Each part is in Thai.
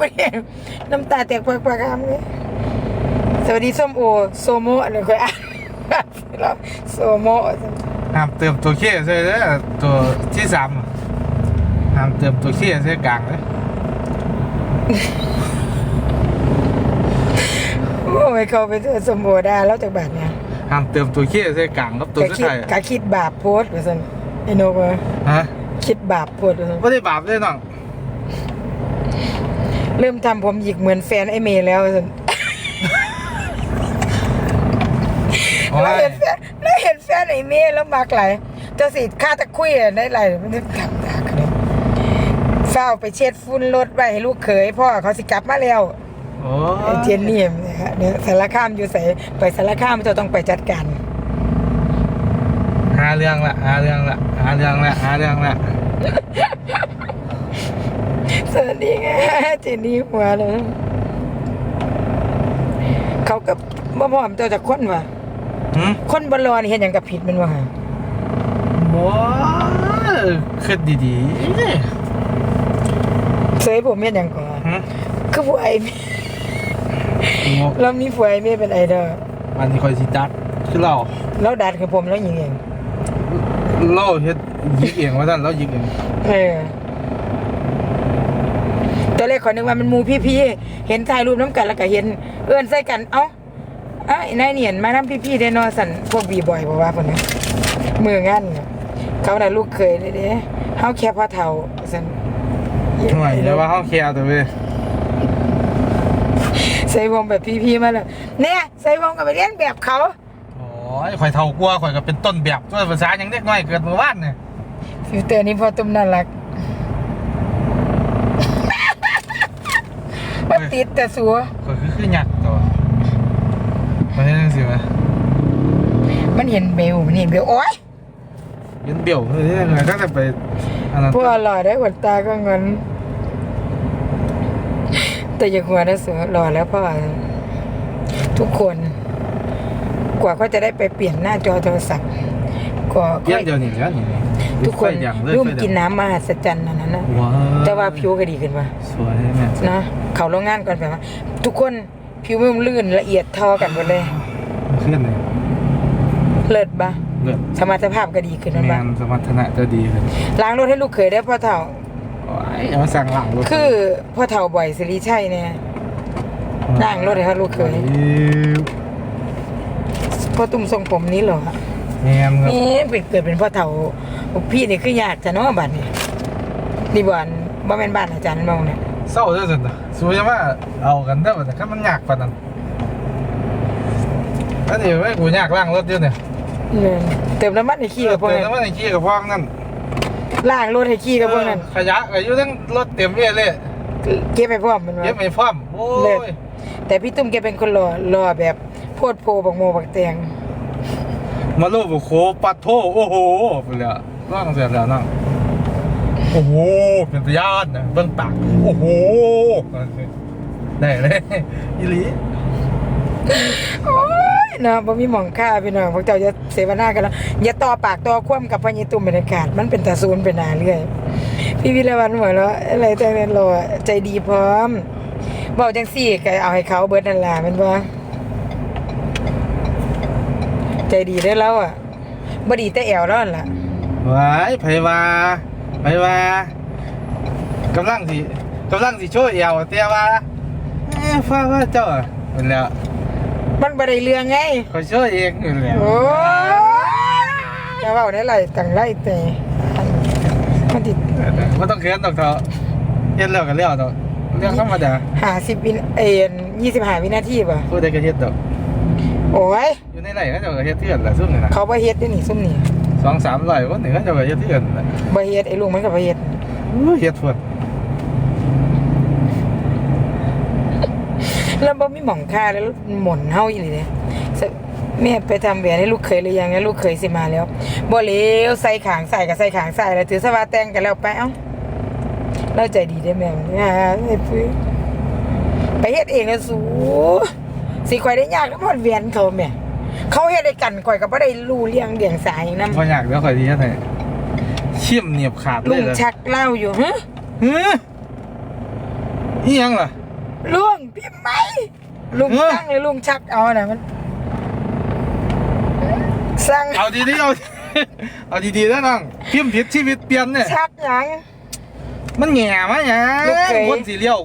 บ่ได้น้ำตาแตกปากปากอามเลยสวัสดีส้มโอโซโมอันนี้ค่อยอ่านแล้วโซโมห้ามเติมตัวเขี้ยใช่ไหมตัวที่สามอะห้ามเติมตัวเขี้ยใช่กลางเลยโอ้ยเขาไปเจอสมโบได้แล้วจากบาทเนี่ยห้ามเติมตัวเขี้ยใช่กลางครับตัวกะสุดคิดท้ายกะคิดบาปโพสต์ว่าซั่นไอ้นกว่าฮะคิดบาปโพสต์ว่าซั่นไม่ได้บาปเลยน้อง เริ่มทำผมหยิกเหมือนแฟนไอ้เมย์แล้วว่าซั่นโอ้เรายเห็นแฟนเราเห็นแฟนไอ้เมย์แล้วมากไหลายจะสิค่าตะคุยอะได้ไหลายมันจะกลับตากันเลยเฝ้าไปเช็ดฝุ่นรถไว้ให้ลูกเขยพ่อเขาสิกลับมาแล้ว โอ้ไอ้เจนนี่นะฮะเดี๋ยวสารคามอยู่ใส่ไปสารคามจะต้องไปจัดการหาเรื่องละหาเรื่องละหาเรื่องละหาเรื่องละ สวัสดีไงเจนนี่หัวเลยเขาก็บ่พร้อมเจ้าจากคนว่ะหืมคนบรอนี่เห็นอย่างกับผิดมันว่ะบ่คิดดีเสยผมเห็นอย่างก่อนๆหืมคือผู้ไอ้เมย์โง่เรามีผู้ไอ้เมย์เป็นไอดอลวันนี้คอยสิจัดคือเราแล้วดัดคือผมแล้วยิงเอง เราเฮ็ดยิกเองว่าท่านเรายิกเองเออตอน แรกขอยนึกว่ามันหมูพี่ๆเห็นถ่ายรูปน้ำกันแล้วก็เห็นเอื้อนใส่กันเอ้าไอ้ายนายเนียนมาน้ำพี่ๆได้นอสันพวกบีบอยบอกว่าคนนี้มืองั้นน่ะเขาน่ะลูกเคยเลยเด้เฮาแค่พ่อเฒ่าสันหน่วยแต่ว่าเฮาแคร์ตัวเว้ยใส่วงแบบพี่ๆมาแล้วเนี่ยใส่วงกับไปเรียนแบบเขาโอ้ยข่อยเท่ากลัวข่อยก็เป็นต้นแบบตัวภาษาหยังเด็กน้อยเกิดเมื่อวานเนี่ยฟิลเตอร์นี้พอตุ้มน่ารัก มันติดแต่สัวข่อยคือคือหยักตัวมันเฮ็ดจังซี่มั้ยมันเห็นเบลมันเห็นเบลโอ๊ยเห็นเบี้ยวเฮ้ยยังไงตั้งแต่ไปอันนั้นพวกอร่อยได้ขนตาก็เงิน แต่อย่าหัวนะเสือรอแล้วพ่อทุกคน กว่าเขาจะได้ไปเปลี่ยนหน้าจอโทรศัพท์กว่าเปลี่ยนเดี๋ยวนี้แล้วนี่ทุกคน ไฟอย่างเลยร่วมไฟอย่างกินน้ำมหัศจรรย์อันนั้ นนะว้าวแต่ว่าผิวก็ดีขึ้นป่ะสวยแม่นะเขาโรงงานก่อนแบบว่าทุกคนผิวมันลื่นละเอียดเทอกันหมดเลยมันขึ้นเลยเลิศปะเลิศสมรรถภาพก็ดีขึ้นนั่นแมปะนสมรรถนะจะดีขึ้นล้างรถให้ลูกเขยได้พ่อเฒ่า โอ้ยเอามาสั่งหลังรถคือพ่อเฒ่าบ่อยสิริชัยเนี่ยล้างรถให้เขาลูกเขยพ่อตุ้มทรงผมนี้เหรอ แมนครับนี่เป็นเกิดเป็นพ่อเฒ่าพี่นี่คือญาติจะเนาะบัดนี่ นี่บ่อนบ่แม่นบ้านอาจารย์มองเนี่ยเศร้าจังซั่นน่ะสวยว่าเอากันได้อแต่ถ้ามันยากปานนั้นอันนี้ไว้กูยากล้างรถเดียวเนี่ยเออเติมน้ำมันให้ขี้กับพวกเติมนั้นน้ำมันในขี้กับพวกนั่นล้างรถให้ขี้กับพวกนั้นขยะก็อยู่ทั้งรถเต็มเลยเลยเก็บไปพร้อมมันเย็บว่าไม่พร้อมโอ้เลิศยแต่พี่ตุ้มแกเป็นคนรอรอแบบโพดโพบักโมบักแตงมาโลบุโคปัดโทโอ้โหไปเลยร่างเสร็จแล้วนั่ง โอ้โหเป็นตะยานนะเบื้องตักโอ้โหได้เลยอีหลีโอ้ยเนาะบ่มีหมองค่าพี่น้องพวกเจ้าจะเสวนากันแล้วอย่าต่อปากต่อคว่ำกับพญตุ้มบรรยากาศมันเป็นตาซูนเป็นนาเรื่อยพี่วิรวันหัวเราะอะไรแต่นั้นรอใจดีพร้อมบอกจังสี่ก็เอาให้เขาเบิดนั่นล่ะแมันบ่ใจดีได้อแล้วอะบ่ดีแต่แอวแล้วนั่นล่ะว้ายไผว่า ไผว่ากำลังสิกำลังสิโชว์เอวแต่ว่าเอ้ฟ้าว่าเจ้าเป็นแล้วมันบ่ได้เรื่องไงเขาโชว์เองอยู่แล้วโอ้ยอย่าเว้าได้ไรตั้งไรแต่มันติดไม่ต้องเขินดอกเถอะเฮ็ดแล้วก็แล้วดอกเรื่องธรรมดา50วินเอ็น25วินาทีป่ะพูดได้ก็เฮ็ดดอกโอ้ยอยู่ในไหนก็เจ้าก็เฮ็ดเทื่อนละซุ่มนี่นะเขาบ่เฮ็ดเด้อนี่ซุ่มนี่ สองสามร้อยคนนี่ก็เจ้าก็เฮ็ดเทื่อนละบ่เฮ็ดไอ้ลุงมันก็บ่เฮ็ดอู้เฮ็ดพวดแล้วบ่มีหม่องค่าแล้วหม่นเฮาอีหลีเด้สแม่ไปทำแหวนให้ลูกเขยหรือยังแล้วลูกเขยสิมาแล้วบ่เลวใส่ขางใส่กับใส่ขางใส่แล้วถือสว่าแต่งกันแล้วไปเอ้าเราใจดีได้อแม่อ่าไอ้ปุ้ยไปเฮ็ดเองนะสูสิข่อยได้ยากแล้วมันแหวนเขาแม่ เขาเฮ็ดให้กันข่อยก็บ่ได้รู้เรื่องเดียงสายนำพออยากเดี๋ยวค่อยสิเฮ็ดให้ชิมเหนียบขาดเลลุยงเหรอชักเหล้าอยู่ฮะเฮ้ออีหยังล่ะ ลุงพี่ไหมลุงเออ สั่งเลยลุงชักเอาน่ะมันสั่งเอาดีๆเอาเอาดีๆนะน้องพิมพ์ผิดชีวิตเปลี่ยนเนี่ยชักหยัง มันแง่มาหยังลูกเขยคนสีเลี้ยว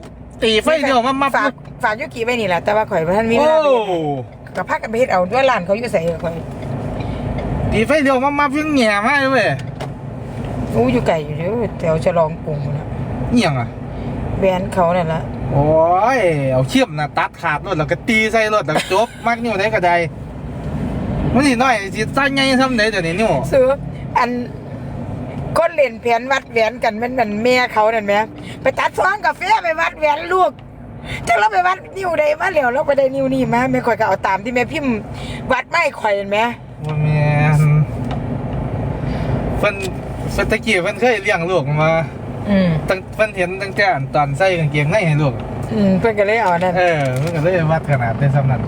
ตีไฟเลี้ยวมามาฝากฝากยุกิไว้นี่แหละแต่ว่าข่อยบ่ทันมีเวโอ้ลาไปเฮ็ด กับพักกันไปเฮ็ดเอาด้วยร้านเขาอยู่ใส่ข่อยตีไฟเลี้ยวมามาเพิ่งแง่มาเลยเว้ยอู้อยู่ไกลอยู่เด้อแถวฉลองกรุงนะอีหยังอะแบรนด์เขานั่นละโอ้ยเอาเชื่อมนะตัดขาดรถแล้วก็ตีใส่รถแล้วก็จบมากนิ้วได้ก็ได้มันนี่น้อยสิใส่ไงทำได้เดี๋ยวนี้นิ้วซื้ออันคนเล่นแผนวัดแหวนกันมันมันแม่เขานั่นแหมไปตัดซองกาแฟไปวัดแหวนลูก จังเราไปวัดนิ้วใดมาแล้วเราไปได้นิ้วนี่มาแม่ข่อยก็เอาตามที่แม่พิมพ์วัดไม่ข่อยเห็นไหมว่าแม่นเพิ่นเพิ่นตะกี้เพิ่นเคยเลี้ยงลูกมาอืมตั้งเพิ่นเห็นตั้งแต่อันตอนใส่กางเกงในให้ลูกอืมเพื่อนก็เลยเอานั่นเออเพิ่นก็เลยวัดขนาดเป็นสำนัก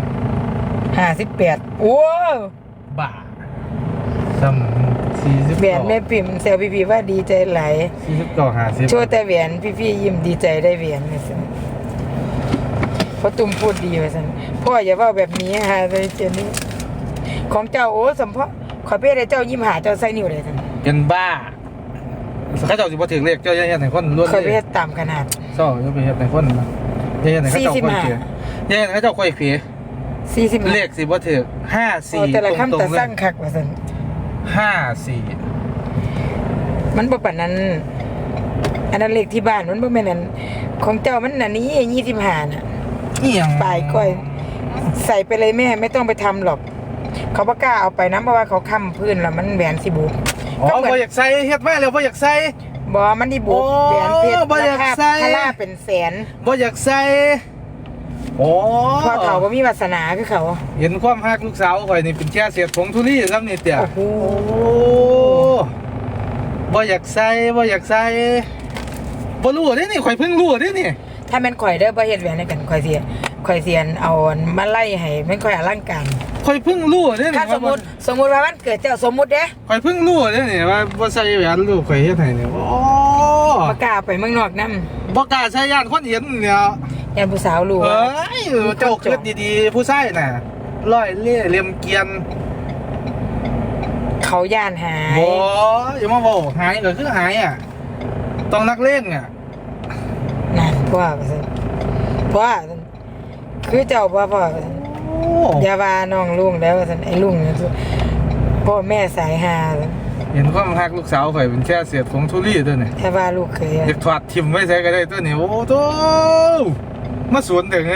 ห้าสิบแปดโอ้บ่าซ้ำสี่สิบแหวนแม่พิมพ์เซลพี่พีว่าดีใจไหลายสี่สิบเก้าห้าสิบโชว์แต่แหวนพี่พี่ยิ้มดีใจได้แหวนเลยสิเพราะตุ้มพูดดีไปสันพ่ออย่าว่าแบบนี้ฮะเลยเจนนี่ของเจ้าโอ้สมพ่อขอเป้ได้เจ้ายิ้มหาเจ้าใส่นิ้วเลยสันเป็นบ้าเขาเจ้าสิบ่ถึงเลขเจ้าอย่าเฮ็ดให้คนล้วนขอเลเป้ยตามขนาดเจ้าอย่าไปเฮ็ดให้คนนะอย่าเฮ็ดให้เขาเจ้าค่อยเขียอย่าเฮ็ดให้เขาเจ้าค่อยเขียสี่สิบเลขสิบ่ถึงห้าสี่สี่แต่ละตรคำแต่งๆเลสร้ายงคักว่าสันห้าสี่มันบ่ปานนั้น อันนั้นเลขที่บ้านมันบ่แม่นอันของเจ้ามันอันนี้ยี่สิบห้าน่ะ อีหยังปลายก้อย ใส่ไปเลยแม่ไม่ต้องไปทำหรอก เขาบ่กล้าเอาไปนะเพราะว่าเขาค้ำพื้นแล้วมันแหวนสิบุกอ๋อก็เหมือนบ่อยากใส่เฮ็ดมาแล้วบ่อยากใส่ บอมันดีบุกโอ้แหวนเพชรบ่อยากราคาใส่พาราเป็นแสนบ่อยากใส่โอ้เพราะเขาก็มีวาสนาคือเขา เห็นความฮักลูกสาวข่อยนี่เป็นแค่เศษผงทุลีซ้ำนี่เตี่ยโอ้โหโอ้บ่อยากใส่บ่อยากใส่บ่รู้เด้นี่ข่อยเพิ่งรู้เด้นี่ ถ้าแม่นข่อยเด้อบ่เฮ็ดแหวนให้กันข่อยเสียข่อยเสียนเอามาไล่ให้แม่นข่อยอลังการข่อยเพิ่งรู้เด้นี่ถ้าสมมุติสมมุติว่าวันเกิดเจ้าสมมุติเด้ข่อยเพิ่งรู้เด้นี่ว่าบ่ใส่แหวนลูกข่อยเฮ็ดให้นี่โอ้บ่กล้าไปเมืองนอกนํบ่กล้าใช้ย่านคนเห็นเนี่ยยันผู้สาวรู้เอ้ว่ายเจ้าคิดดีๆผู้ชายน่ะร้อยเล่ห์เหลี่ยมเกรียนเขาย่านหายบ่อย่ามาบอกหายก็คือหายอะ ต้องนักเล่นอะนั่น พ่อว่าซั่นพ่อว่าซั่นคือเจ้าพ่อพ่อว่าซั่นโอ้อย่าว่าน้องลุงแล้วว่าซั่นไอ้ลุงนี่พ่อแม่สายหาซั่นเห็นความรักลูกสาวข่อยเป็นแค่เศษของทุลีตัวนี่ถ้าว่าลูกเคยอะอยากถอดทิมไว้ใส่ก็ได้ตัวนี่โอ้โตมาสวนถึงไง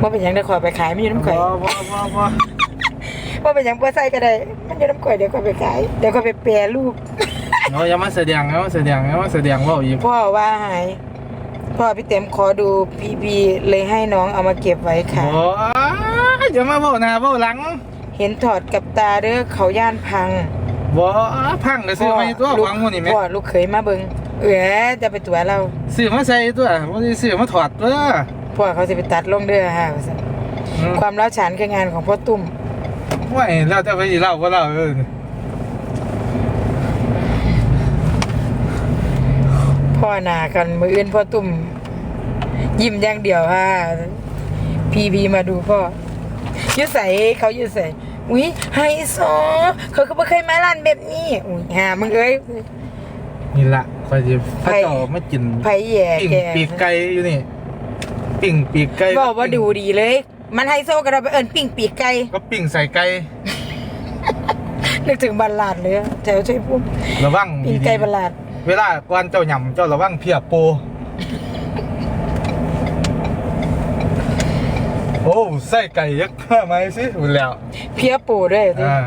ว่าเป็นหยังได้ข่อยไปขายมันอยู่น้ำข่อยบ่บ่บ่บ่ว่าเป็นหยังบ่ใส่ก็ได้ มันอยู่น้ำข่อยเดี๋ยวข่อยไปขาย เดี๋ยวข่อยไปแปรรูป เนาอย่ามาแสดงอย่ามาแสดงอย่ามาแสดงว่าอีกพ่อว่าหาย พ่อพี่เต็มขอดูพีพีเลยให้น้องเอามาเก็บไว้ค่ะ โอ้ยอย่ามาเว้าหน้าเว้าหลังเห็นถอดกับตาเด้อเขาย่านพังบ่พังก็ซื้อมาตัวหวังหมื้นี่แม่พ่อลูกเคยมาเบิ่งเออจะไปตัวเราซื้อมาใส่ตัวบ่ได้ซื้อมาถอดตัวพ่อเขาจะไปตัดลงเด้อฮะว่าซั่นอืมความเล้าฉานคืองานของพ่อตุ้มไม่แล้วแต่ไปเล่าบ่เล่าเออ พ่อหนากันมืออื่นพ่อตุ้มยิ้มอย่างเดียวฮะพีพีมาดูพ่ออยืดใส่เขาอยืดใส่อุ้ยไฮโซเขาก็ไม่เคยมาร้านแบบนี้อุ้ยหามึงเอ้ยนี่ละคอยสิพระไผ่เจ้ามากินไผแย่ปิ่งแกปีกไก่อยู่นี่ปิ่งปีกไก่บอกว่าดูดีเลย มันไฮโซกันเราไปเอิญปิ้งปีกไก่ก็ปิ่งใส่ไก่นึกถึงบัลลาดเลยอะแถวช่วยพุ่มระวังปิ้งดีๆไก่บัลลาด เวลาก่อนเจ้าหย่ำเจ้าระวังเพียโป โอ้ใส่ไก่ยักษ์ไหมสิอุ่นแล้วเพียปูด้วยสิอ่า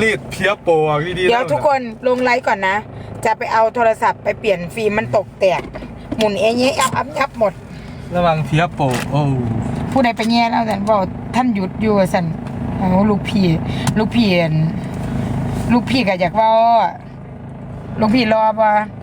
รีดเพียโปอะวิธีเดี๋ยวทุกคนลงไลฟ์ก่อนนะ จะไปเอาโทรศัพท์ไปเปลี่ยนฟิล์มมันตกแตก หมุนเองเงี้ยอับอับยับหมด ระวังเพียโปโอ้ผู้ใดไปแย่แล้วแต่บอกท่านหยุดอยู่สันโอ้ลูกพี่ ลูกพี่อั่นลูกพี่ก็อยากเว่า หลวงพี่รอบ่